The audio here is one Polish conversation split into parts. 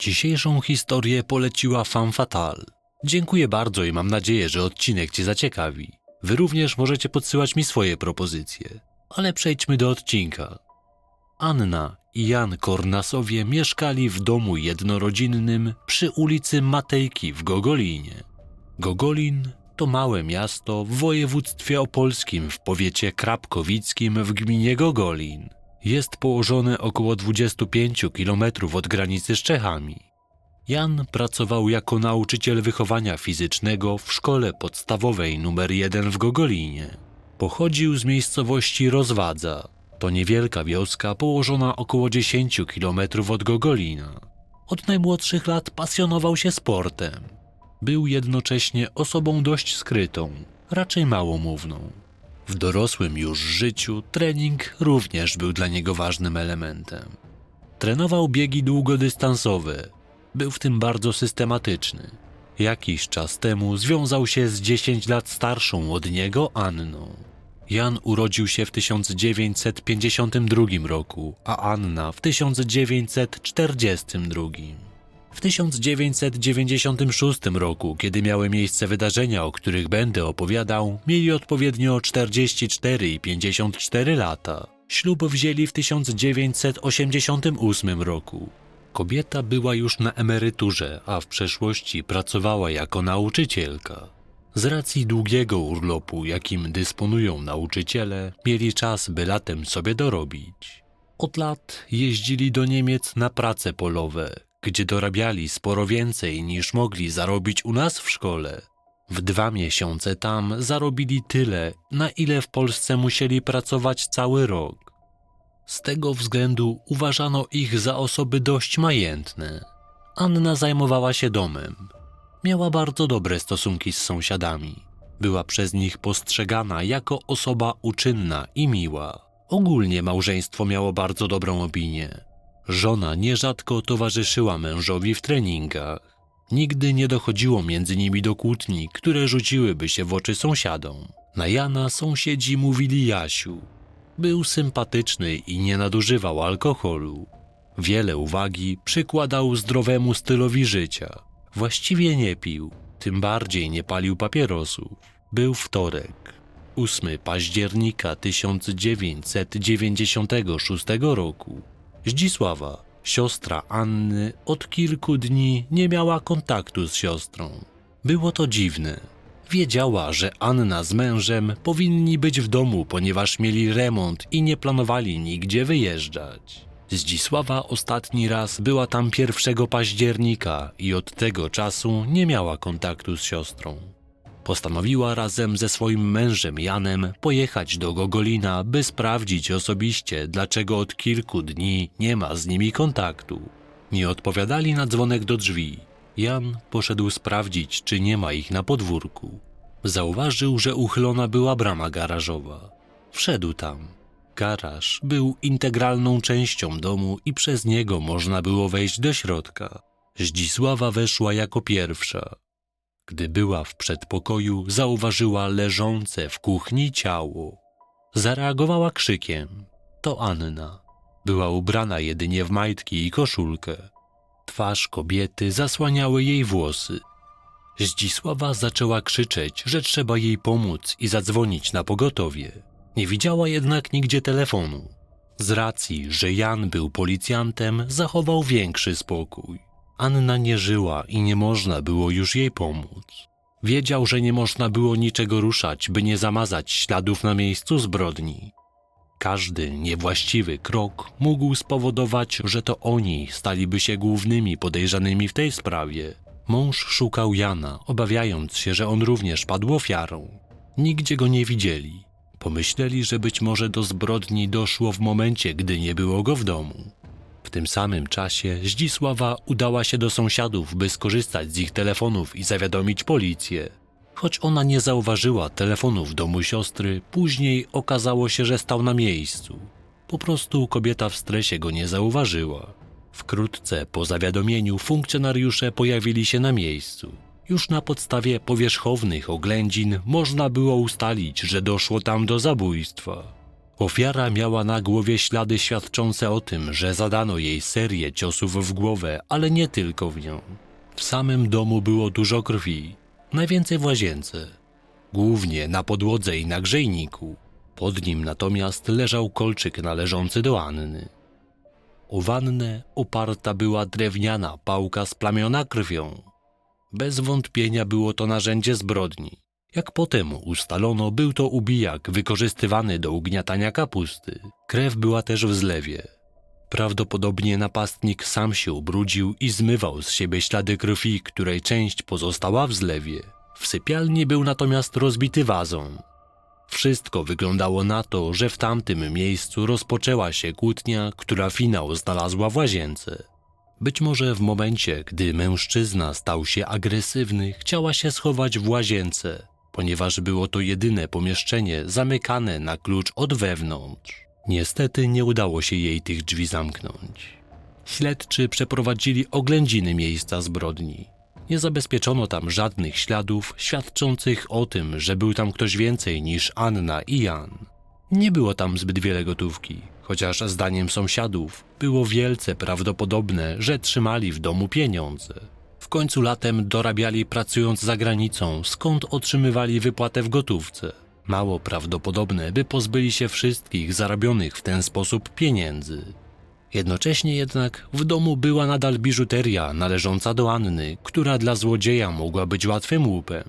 Dzisiejszą historię poleciła Femme Fatale. Dziękuję bardzo i mam nadzieję, że odcinek Cię zaciekawi. Wy również możecie podsyłać mi swoje propozycje. Ale przejdźmy do odcinka. Anna i Jan Kornasowie mieszkali w domu jednorodzinnym przy ulicy Matejki w Gogolinie. Gogolin to małe miasto w województwie opolskim w powiecie krapkowickim w gminie Gogolin. Jest położone około 25 km od granicy z Czechami. Jan pracował jako nauczyciel wychowania fizycznego w szkole podstawowej nr 1 w Gogolinie. Pochodził z miejscowości Rozwadza. To niewielka wioska położona około 10 km od Gogolina. Od najmłodszych lat pasjonował się sportem. Był jednocześnie osobą dość skrytą, raczej małomówną. W dorosłym już życiu trening również był dla niego ważnym elementem. Trenował biegi długodystansowe. Był w tym bardzo systematyczny. Jakiś czas temu związał się z 10 lat starszą od niego Anną. Jan urodził się w 1952 roku, a Anna w 1942. W 1996 roku, kiedy miały miejsce wydarzenia, o których będę opowiadał, mieli odpowiednio 44 i 54 lata. Ślub wzięli w 1988 roku. Kobieta była już na emeryturze, a w przeszłości pracowała jako nauczycielka. Z racji długiego urlopu, jakim dysponują nauczyciele, mieli czas, by latem sobie dorobić. Od lat jeździli do Niemiec na prace polowe, gdzie dorabiali sporo więcej niż mogli zarobić u nas w szkole. W dwa miesiące tam zarobili tyle, na ile w Polsce musieli pracować cały rok. Z tego względu uważano ich za osoby dość majętne. Anna zajmowała się domem. Miała bardzo dobre stosunki z sąsiadami. Była przez nich postrzegana jako osoba uczynna i miła. Ogólnie małżeństwo miało bardzo dobrą opinię. Żona nierzadko towarzyszyła mężowi w treningach. Nigdy nie dochodziło między nimi do kłótni, które rzuciłyby się w oczy sąsiadom. Na Jana sąsiedzi mówili Jasiu. Był sympatyczny i nie nadużywał alkoholu. Wiele uwagi przykładał zdrowemu stylowi życia. Właściwie nie pił, tym bardziej nie palił papierosów. Był wtorek, 8 października 1996 roku. Zdzisława, siostra Anny, od kilku dni nie miała kontaktu z siostrą. Było to dziwne. Wiedziała, że Anna z mężem powinni być w domu, ponieważ mieli remont i nie planowali nigdzie wyjeżdżać. Zdzisława ostatni raz była tam 1 października i od tego czasu nie miała kontaktu z siostrą. Postanowiła razem ze swoim mężem Janem pojechać do Gogolina, by sprawdzić osobiście, dlaczego od kilku dni nie ma z nimi kontaktu. Nie odpowiadali na dzwonek do drzwi. Jan poszedł sprawdzić, czy nie ma ich na podwórku. Zauważył, że uchylona była brama garażowa. Wszedł tam. Garaż był integralną częścią domu i przez niego można było wejść do środka. Zdzisława weszła jako pierwsza. Gdy była w przedpokoju, zauważyła leżące w kuchni ciało. Zareagowała krzykiem. To Anna. Była ubrana jedynie w majtki i koszulkę. Twarz kobiety zasłaniały jej włosy. Zdzisława zaczęła krzyczeć, że trzeba jej pomóc i zadzwonić na pogotowie. Nie widziała jednak nigdzie telefonu. Z racji, że Jan był policjantem, zachował większy spokój. Anna nie żyła i nie można było już jej pomóc. Wiedział, że nie można było niczego ruszać, by nie zamazać śladów na miejscu zbrodni. Każdy niewłaściwy krok mógł spowodować, że to oni staliby się głównymi podejrzanymi w tej sprawie. Mąż szukał Jana, obawiając się, że on również padł ofiarą. Nigdzie go nie widzieli. Pomyśleli, że być może do zbrodni doszło w momencie, gdy nie było go w domu. W tym samym czasie Zdzisława udała się do sąsiadów, by skorzystać z ich telefonów i zawiadomić policję. Choć ona nie zauważyła telefonu w domu siostry, później okazało się, że stał na miejscu. Po prostu kobieta w stresie go nie zauważyła. Wkrótce po zawiadomieniu funkcjonariusze pojawili się na miejscu. Już na podstawie powierzchownych oględzin można było ustalić, że doszło tam do zabójstwa. Ofiara miała na głowie ślady świadczące o tym, że zadano jej serię ciosów w głowę, ale nie tylko w nią. W samym domu było dużo krwi, najwięcej w łazience, głównie na podłodze i na grzejniku. Pod nim natomiast leżał kolczyk należący do Anny. O wannę oparta była drewniana pałka splamiona krwią. Bez wątpienia było to narzędzie zbrodni. Jak potem ustalono, był to ubijak wykorzystywany do ugniatania kapusty. Krew była też w zlewie. Prawdopodobnie napastnik sam się ubrudził i zmywał z siebie ślady krwi, której część pozostała w zlewie. W sypialni był natomiast rozbity wazon. Wszystko wyglądało na to, że w tamtym miejscu rozpoczęła się kłótnia, która finał znalazła w łazience. Być może w momencie, gdy mężczyzna stał się agresywny, chciała się schować w łazience, ponieważ było to jedyne pomieszczenie zamykane na klucz od wewnątrz. Niestety nie udało się jej tych drzwi zamknąć. Śledczy przeprowadzili oględziny miejsca zbrodni. Nie zabezpieczono tam żadnych śladów świadczących o tym, że był tam ktoś więcej niż Anna i Jan. Nie było tam zbyt wiele gotówki, chociaż zdaniem sąsiadów było wielce prawdopodobne, że trzymali w domu pieniądze. W końcu latem dorabiali pracując za granicą, skąd otrzymywali wypłatę w gotówce. Mało prawdopodobne, by pozbyli się wszystkich zarobionych w ten sposób pieniędzy. Jednocześnie jednak w domu była nadal biżuteria należąca do Anny, która dla złodzieja mogła być łatwym łupem.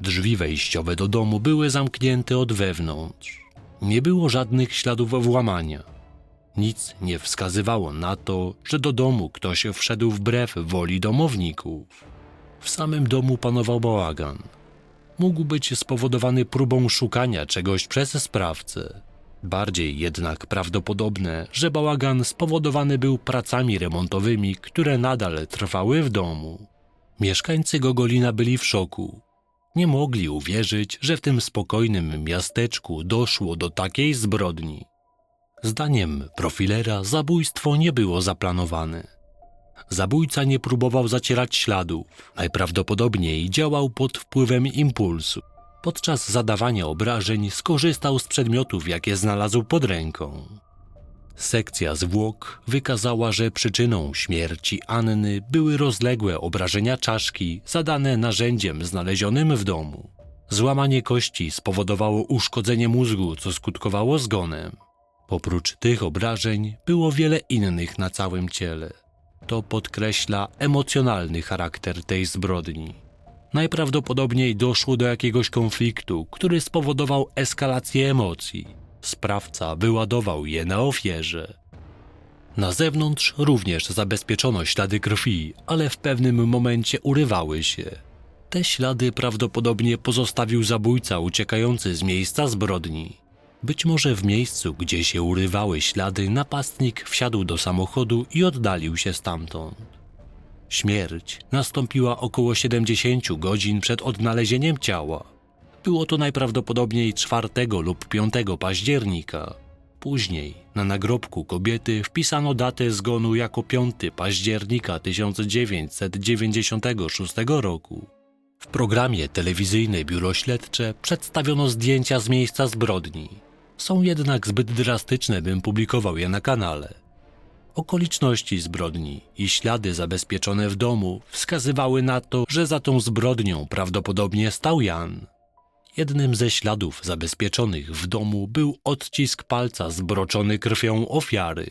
Drzwi wejściowe do domu były zamknięte od wewnątrz. Nie było żadnych śladów włamania. Nic nie wskazywało na to, że do domu ktoś wszedł wbrew woli domowników. W samym domu panował bałagan. Mógł być spowodowany próbą szukania czegoś przez sprawcę. Bardziej jednak prawdopodobne, że bałagan spowodowany był pracami remontowymi, które nadal trwały w domu. Mieszkańcy Gogolina byli w szoku. Nie mogli uwierzyć, że w tym spokojnym miasteczku doszło do takiej zbrodni. Zdaniem profilera zabójstwo nie było zaplanowane. Zabójca nie próbował zacierać śladów, najprawdopodobniej działał pod wpływem impulsu. Podczas zadawania obrażeń skorzystał z przedmiotów, jakie znalazł pod ręką. Sekcja zwłok wykazała, że przyczyną śmierci Anny były rozległe obrażenia czaszki zadane narzędziem znalezionym w domu. Złamanie kości spowodowało uszkodzenie mózgu, co skutkowało zgonem. Oprócz tych obrażeń było wiele innych na całym ciele. To podkreśla emocjonalny charakter tej zbrodni. Najprawdopodobniej doszło do jakiegoś konfliktu, który spowodował eskalację emocji. Sprawca wyładował je na ofierze. Na zewnątrz również zabezpieczono ślady krwi, ale w pewnym momencie urywały się. Te ślady prawdopodobnie pozostawił zabójca uciekający z miejsca zbrodni. Być może w miejscu, gdzie się urywały ślady, napastnik wsiadł do samochodu i oddalił się stamtąd. Śmierć nastąpiła około 70 godzin przed odnalezieniem ciała. Było to najprawdopodobniej 4 lub 5 października. Później na nagrobku kobiety wpisano datę zgonu jako 5 października 1996 roku. W programie telewizyjne Biuro Śledcze przedstawiono zdjęcia z miejsca zbrodni. Są jednak zbyt drastyczne, bym publikował je na kanale. Okoliczności zbrodni i ślady zabezpieczone w domu wskazywały na to, że za tą zbrodnią prawdopodobnie stał Jan. Jednym ze śladów zabezpieczonych w domu był odcisk palca zbroczony krwią ofiary.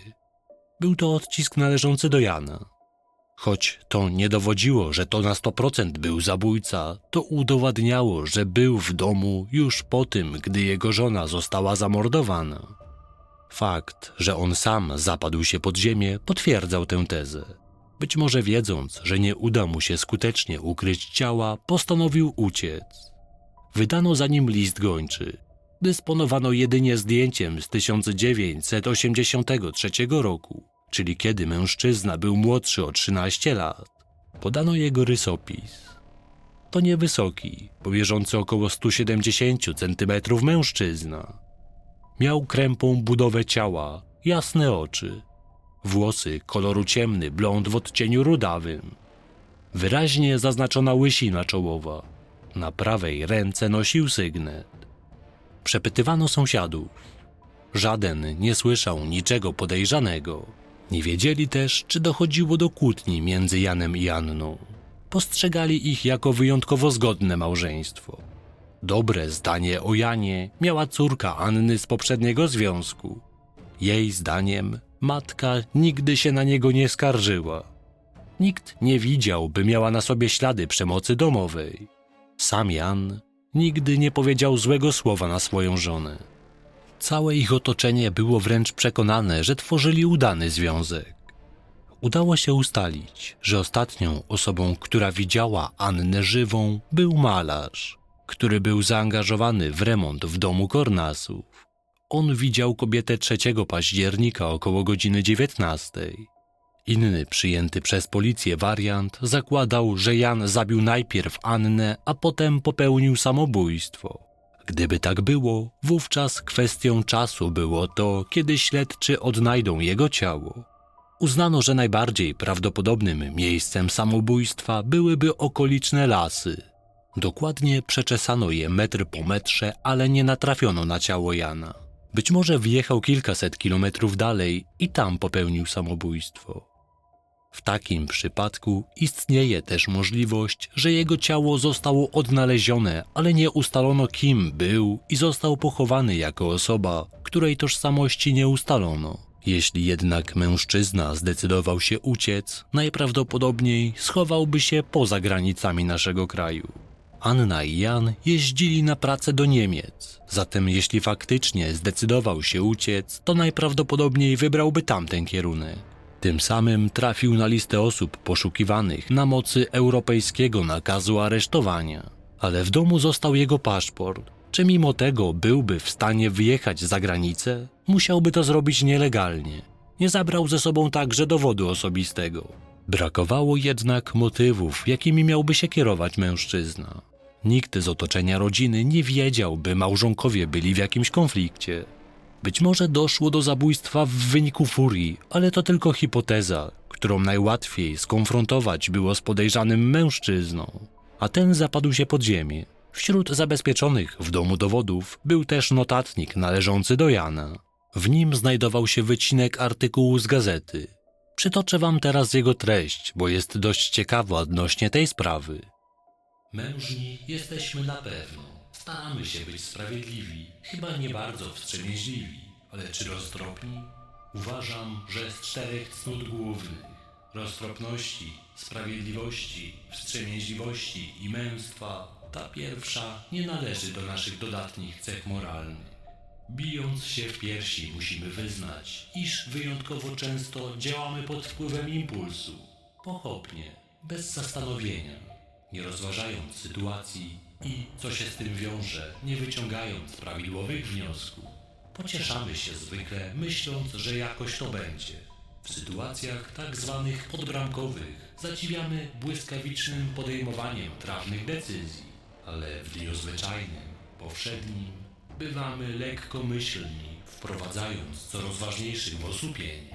Był to odcisk należący do Jana. Choć to nie dowodziło, że to na 100% był zabójca, to udowadniało, że był w domu już po tym, gdy jego żona została zamordowana. Fakt, że on sam zapadł się pod ziemię, potwierdzał tę tezę. Być może wiedząc, że nie uda mu się skutecznie ukryć ciała, postanowił uciec. Wydano za nim list gończy. Dysponowano jedynie zdjęciem z 1983 roku, czyli kiedy mężczyzna był młodszy o 13 lat. Podano jego rysopis. To niewysoki, powierzący około 170 cm mężczyzna. Miał krępą budowę ciała, jasne oczy, włosy koloru ciemny, blond w odcieniu rudawym. Wyraźnie zaznaczona łysina czołowa. Na prawej ręce nosił sygnet. Przepytywano sąsiadów. żaden nie słyszał niczego podejrzanego. Nie wiedzieli też, czy dochodziło do kłótni między Janem i Anną. Postrzegali ich jako wyjątkowo zgodne małżeństwo. Dobre zdanie o Janie miała córka Anny z poprzedniego związku. Jej zdaniem matka nigdy się na niego nie skarżyła. Nikt nie widział, by miała na sobie ślady przemocy domowej. Sam Jan nigdy nie powiedział złego słowa na swoją żonę. Całe ich otoczenie było wręcz przekonane, że tworzyli udany związek. Udało się ustalić, że ostatnią osobą, która widziała Annę żywą, był malarz, który był zaangażowany w remont w domu Kornasów. On widział kobietę 3 października około godziny 19. Inny przyjęty przez policję wariant zakładał, że Jan zabił najpierw Annę, a potem popełnił samobójstwo. Gdyby tak było, wówczas kwestią czasu było to, kiedy śledczy odnajdą jego ciało. Uznano, że najbardziej prawdopodobnym miejscem samobójstwa byłyby okoliczne lasy. Dokładnie przeczesano je metr po metrze, ale nie natrafiono na ciało Jana. Być może wjechał kilkaset kilometrów dalej i tam popełnił samobójstwo. W takim przypadku istnieje też możliwość, że jego ciało zostało odnalezione, ale nie ustalono kim był i został pochowany jako osoba, której tożsamości nie ustalono. Jeśli jednak mężczyzna zdecydował się uciec, najprawdopodobniej schowałby się poza granicami naszego kraju. Anna i Jan jeździli na pracę do Niemiec, zatem jeśli faktycznie zdecydował się uciec, to najprawdopodobniej wybrałby tamten kierunek. Tym samym trafił na listę osób poszukiwanych na mocy europejskiego nakazu aresztowania. Ale w domu został jego paszport. Czy mimo tego byłby w stanie wyjechać za granicę? Musiałby to zrobić nielegalnie. Nie zabrał ze sobą także dowodu osobistego. Brakowało jednak motywów, jakimi miałby się kierować mężczyzna. Nikt z otoczenia rodziny nie wiedział, by małżonkowie byli w jakimś konflikcie. Być może doszło do zabójstwa w wyniku furii, ale to tylko hipoteza, którą najłatwiej skonfrontować było z podejrzanym mężczyzną. A ten zapadł się pod ziemię. Wśród zabezpieczonych w domu dowodów był też notatnik należący do Jana. W nim znajdował się wycinek artykułu z gazety. Przytoczę wam teraz jego treść, bo jest dość ciekawa odnośnie tej sprawy. Mężni jesteśmy na pewno. Staramy się być sprawiedliwi, chyba nie bardzo wstrzemięźliwi, ale czy roztropni? Uważam, że z czterech cnót głównych roztropności, sprawiedliwości, wstrzemięźliwości i męstwa ta pierwsza nie należy do naszych dodatnich cech moralnych. Bijąc się w piersi musimy wyznać, iż wyjątkowo często działamy pod wpływem impulsu, pochopnie, bez zastanowienia, nie rozważając sytuacji i co się z tym wiąże, nie wyciągając prawidłowych wniosków. Pocieszamy się zwykle, myśląc, że jakoś to będzie. W sytuacjach tak zwanych podbramkowych zadziwiamy błyskawicznym podejmowaniem trafnych decyzji, ale w dniu zwyczajnym, powszednim, bywamy lekkomyślni, wprowadzając coraz ważniejszych w osłupienie.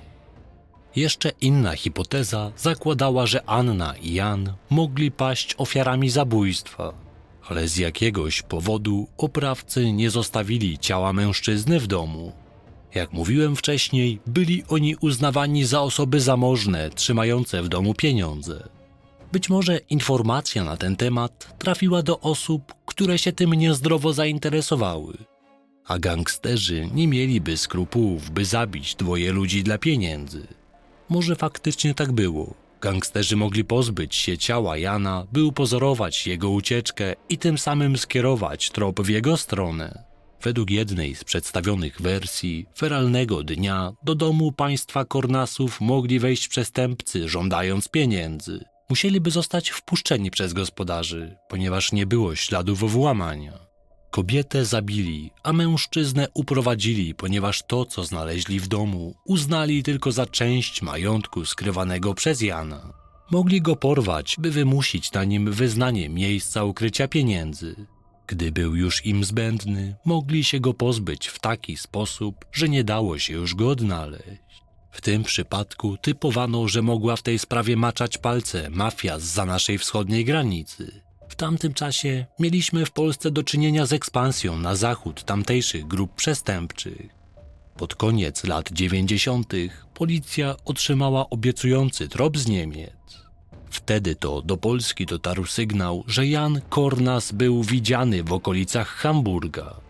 Jeszcze inna hipoteza zakładała, że Anna i Jan mogli paść ofiarami zabójstwa, ale z jakiegoś powodu oprawcy nie zostawili ciała mężczyzny w domu. Jak mówiłem wcześniej, byli oni uznawani za osoby zamożne, trzymające w domu pieniądze. Być może informacja na ten temat trafiła do osób, które się tym niezdrowo zainteresowały. A gangsterzy nie mieliby skrupułów, by zabić dwoje ludzi dla pieniędzy. Może faktycznie tak było. Gangsterzy mogli pozbyć się ciała Jana, by upozorować jego ucieczkę i tym samym skierować trop w jego stronę. Według jednej z przedstawionych wersji, feralnego dnia do domu państwa Kornasów mogli wejść przestępcy żądając pieniędzy. Musieliby zostać wpuszczeni przez gospodarzy, ponieważ nie było śladów włamania. Kobietę zabili, a mężczyznę uprowadzili, ponieważ to, co znaleźli w domu, uznali tylko za część majątku skrywanego przez Jana. Mogli go porwać, by wymusić na nim wyznanie miejsca ukrycia pieniędzy. Gdy był już im zbędny, mogli się go pozbyć w taki sposób, że nie dało się już go odnaleźć. W tym przypadku typowano, że mogła w tej sprawie maczać palce mafia z za naszej wschodniej granicy. W tamtym czasie mieliśmy w Polsce do czynienia z ekspansją na zachód tamtejszych grup przestępczych. Pod koniec lat 90. policja otrzymała obiecujący trop z Niemiec. Wtedy to do Polski dotarł sygnał, że Jan Kornas był widziany w okolicach Hamburga.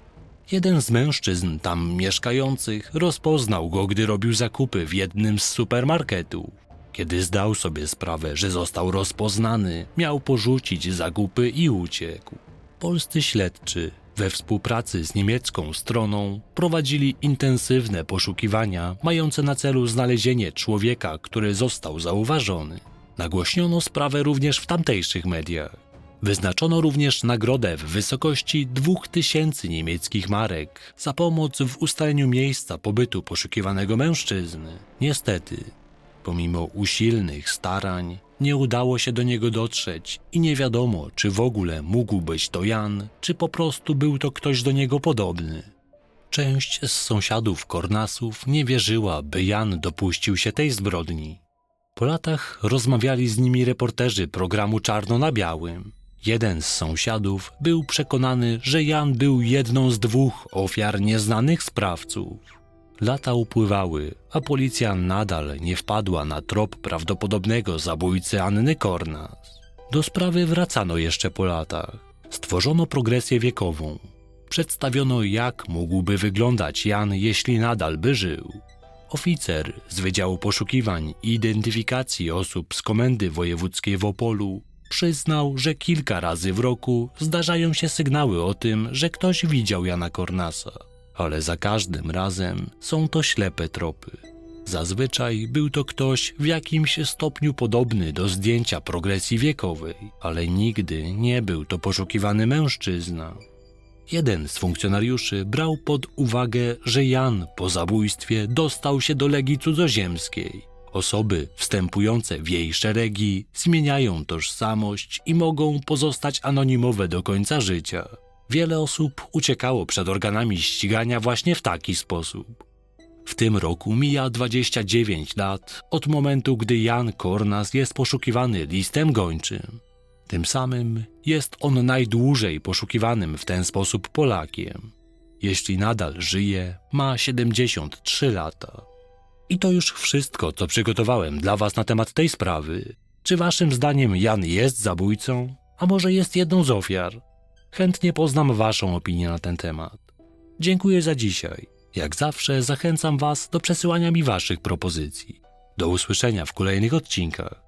Jeden z mężczyzn tam mieszkających rozpoznał go, gdy robił zakupy w jednym z supermarketów. Kiedy zdał sobie sprawę, że został rozpoznany, miał porzucić zakupy i uciekł. Polscy śledczy we współpracy z niemiecką stroną prowadzili intensywne poszukiwania mające na celu znalezienie człowieka, który został zauważony. Nagłośniono sprawę również w tamtejszych mediach. Wyznaczono również nagrodę w wysokości 2000 niemieckich marek za pomoc w ustaleniu miejsca pobytu poszukiwanego mężczyzny. Niestety, pomimo usilnych starań, nie udało się do niego dotrzeć i nie wiadomo, czy w ogóle mógł być to Jan, czy po prostu był to ktoś do niego podobny. Część z sąsiadów Kornasów nie wierzyła, by Jan dopuścił się tej zbrodni. Po latach rozmawiali z nimi reporterzy programu Czarno na Białym. Jeden z sąsiadów był przekonany, że Jan był jedną z dwóch ofiar nieznanych sprawców. Lata upływały, a policja nadal nie wpadła na trop prawdopodobnego zabójcy Anny Kornas. Do sprawy wracano jeszcze po latach. Stworzono progresję wiekową. Przedstawiono, jak mógłby wyglądać Jan, jeśli nadal by żył. Oficer z Wydziału Poszukiwań i Identyfikacji Osób z Komendy Wojewódzkiej w Opolu przyznał, że kilka razy w roku zdarzają się sygnały o tym, że ktoś widział Jana Kornasa, ale za każdym razem są to ślepe tropy. Zazwyczaj był to ktoś w jakimś stopniu podobny do zdjęcia progresji wiekowej, ale nigdy nie był to poszukiwany mężczyzna. Jeden z funkcjonariuszy brał pod uwagę, że Jan po zabójstwie dostał się do Legii Cudzoziemskiej. Osoby wstępujące w jej szeregi zmieniają tożsamość i mogą pozostać anonimowe do końca życia. Wiele osób uciekało przed organami ścigania właśnie w taki sposób. W tym roku mija 29 lat od momentu, gdy Jan Kornas jest poszukiwany listem gończym. Tym samym jest on najdłużej poszukiwanym w ten sposób Polakiem. Jeśli nadal żyje, ma 73 lata. I to już wszystko, co przygotowałem dla Was na temat tej sprawy. Czy Waszym zdaniem Jan jest zabójcą? A może jest jedną z ofiar? Chętnie poznam Waszą opinię na ten temat. Dziękuję za dzisiaj. Jak zawsze zachęcam Was do przesyłania mi Waszych propozycji. Do usłyszenia w kolejnych odcinkach.